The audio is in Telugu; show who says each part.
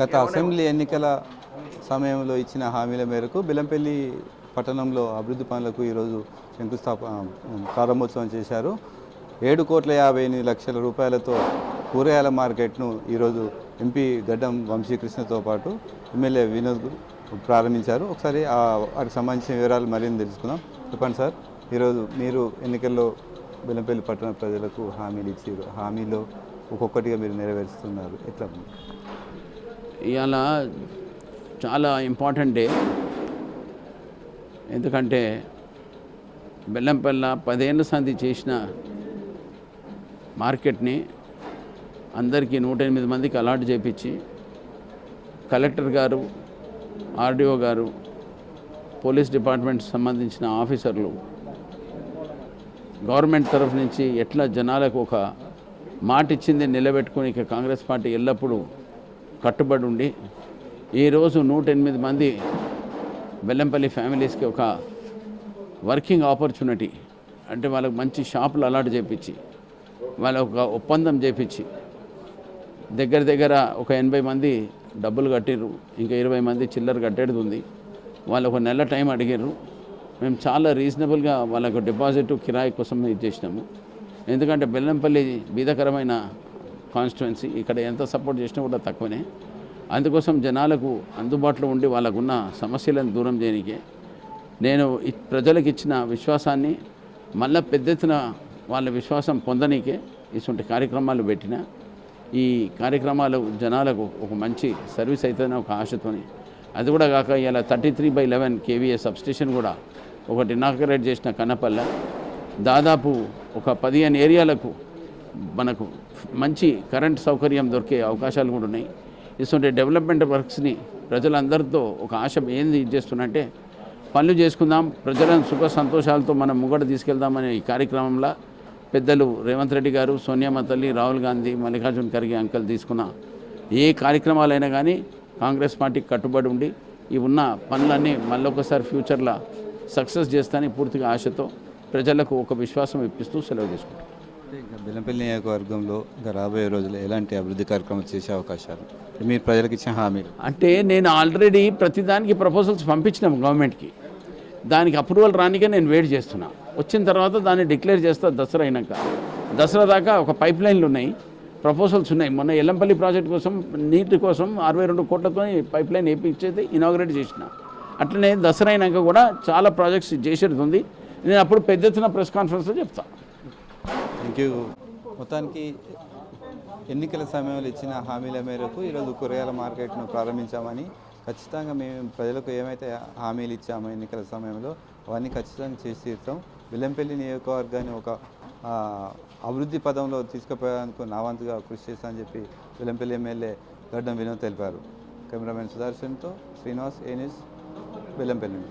Speaker 1: గత అసెంబ్లీ ఎన్నికల సమయంలో ఇచ్చిన హామీల మేరకు బెల్లంపల్లి పట్టణంలో అభివృద్ధి పనులకు ఈరోజు శంకుస్థాపన ప్రారంభోత్సవం చేశారు. ఏడు కోట్ల యాభై ఎనిమిది లక్షల రూపాయలతో కూరగాయల మార్కెట్ను ఈరోజు ఎంపీ గడ్డం వంశీకృష్ణతో పాటు ఎమ్మెల్యే వినోద్ ప్రారంభించారు. ఒకసారి వాటికి సంబంధించిన వివరాలు మరిన్ని తెలుసుకుందాం. చెప్పండి సార్ ఈరోజు మీరు ఎన్నికల్లో బెల్లంపల్లి పట్టణ ప్రజలకు హామీలు ఇచ్చారు హామీలో ఒక్కొక్కటిగా మీరు నెరవేరుస్తున్నారు. ఎట్లా?
Speaker 2: ఇవాళ చాలా ఇంపార్టెంట్ డే. ఎందుకంటే బెల్లంపల్ల పదేళ్ళ సంధి చేసిన మార్కెట్ని అందరికీ నూట ఎనిమిది మందికి అలాట్ చేపించి కలెక్టర్ గారు ఆర్డీఓ గారు పోలీస్ డిపార్ట్మెంట్ సంబంధించిన ఆఫీసర్లు గవర్నమెంట్ తరఫు నుంచి ఎట్లా జనాలకు ఒక మాట ఇచ్చింది నిలబెట్టుకుని ఇక కాంగ్రెస్ పార్టీ ఎల్లప్పుడూ కట్టుబడి ఉండి ఈరోజు నూట ఎనిమిది మంది బెల్లంపల్లి ఫ్యామిలీస్కి ఒక వర్కింగ్ ఆపర్చునిటీ అంటే వాళ్ళకి మంచి షాపులు అలాట్ చేపించి వాళ్ళ ఒక ఒప్పందం చేపించి దగ్గర దగ్గర ఒక ఎనభై మంది డబ్బులు కట్టిర్రు ఇంకా ఇరవై మంది చిల్లర కట్టేది ఉంది. వాళ్ళు ఒక నెల టైం అడిగారు మేము చాలా రీజనబుల్గా వాళ్ళకు డిపాజిట్ కిరాయి కోసం ఇది చేసినాము. ఎందుకంటే బెల్లంపల్లి బీదకరమైన కాన్స్టిట్యున్సీ ఇక్కడ ఎంత సపోర్ట్ చేసినా కూడా తక్కువనే. అందుకోసం జనాలకు అందుబాటులో ఉండి వాళ్ళకున్న సమస్యలను దూరం చేయడానికే నేను ప్రజలకు ఇచ్చిన విశ్వాసాన్ని మళ్ళా పెద్ద ఎత్తున వాళ్ళ విశ్వాసం పొందనీకే ఇటువంటి కార్యక్రమాలు పెట్టిన. ఈ కార్యక్రమాలు జనాలకు ఒక మంచి సర్వీస్ అవుతుందని ఒక ఆశతోని. అది కూడా కాక ఇలా thirty three by eleven KVA substation కూడా ఒకటి ఇనాగరేట్ చేసిన కన్నపల్ల. దాదాపు ఒక పదిహేను ఏరియాలకు మనకు మంచి కరెంట్ సౌకర్యం దొరికే అవకాశాలు కూడా ఉన్నాయి. ఇటువంటి డెవలప్మెంట్ వర్క్స్ని ప్రజలందరితో ఒక ఆశ ఏంది చేస్తున్నంటే పనులు చేసుకుందాం ప్రజలను సుఖ సంతోషాలతో మనం ముంగట తీసుకెళ్దామనే ఈ కార్యక్రమంలో పెద్దలు రేవంత్ రెడ్డి గారు సోనియామ్మ తల్లి రాహుల్ గాంధీ మల్లికార్జున్ ఖర్గే అంకల్ తీసుకున్న ఏ కార్యక్రమాలైనా కానీ కాంగ్రెస్ పార్టీకి కట్టుబడి ఉండి ఈ ఉన్న పనులన్నీ మళ్ళొకసారి ఫ్యూచర్లో సక్సెస్ చేస్తానని పూర్తిగా ఆశతో ప్రజలకు ఒక విశ్వాసం ఇప్పిస్తూ సెలవు తీసుకుంటాం.
Speaker 1: బెల్లంపల్లి నియోజకవర్గంలో రాబోయే రోజుల్లో ఎలాంటి అభివృద్ధి కార్యక్రమాలు చేసే అవకాశాలు? మీరు ప్రజలకు ఇచ్చిన హామీలు.
Speaker 2: అంటే నేను ఆల్రెడీ ప్రతిదానికి ప్రపోజల్స్ పంపించినాం గవర్నమెంట్కి. దానికి అప్రూవల్ రానికే నేను వెయిట్ చేస్తున్నా. వచ్చిన తర్వాత దాన్ని డిక్లేర్ చేస్తా దసరా అయినాక. దసరా దాకా ఒక పైప్ లైన్లు ఉన్నాయి. ప్రపోజల్స్ ఉన్నాయి. మొన్న ఎల్లంపల్లి ప్రాజెక్ట్ కోసం నీటి కోసం అరవై రెండు కోట్లతో పైప్ లైన్ వేయించేది ఇనాగ్రేట్ చేసిన. అట్లనే దసరా అయినాక కూడా చాలా ప్రాజెక్ట్స్ చేసేది ఉంది. నేను అప్పుడు పెద్ద ఎత్తున ప్రెస్ కాన్ఫరెన్స్లో చెప్తాను
Speaker 1: థ్యాంక్ యూ మొత్తానికి ఎన్నికల సమయంలో ఇచ్చిన హామీల మేరకు ఈరోజు కూరగాయల మార్కెట్ను ప్రారంభించామని ఖచ్చితంగా మేము ప్రజలకు ఏమైతే హామీలు ఇచ్చామో ఎన్నికల సమయంలో అవన్నీ ఖచ్చితంగా చేసి తీరుతాం. విల్లంపల్లి నియోజకవర్గాన్ని ఒక అభివృద్ధి పదంలో తీసుకుపోయేందుకు నా వంతుగా కృషి చేస్తానని చెప్పి విల్లంపల్లి ఎమ్మెల్యే గడ్డం వినోద్ తెలిపారు. కెమెరామెన్ సుదర్శన్తో శ్రీనివాస్ ఏనిస్ విల్లంపల్లి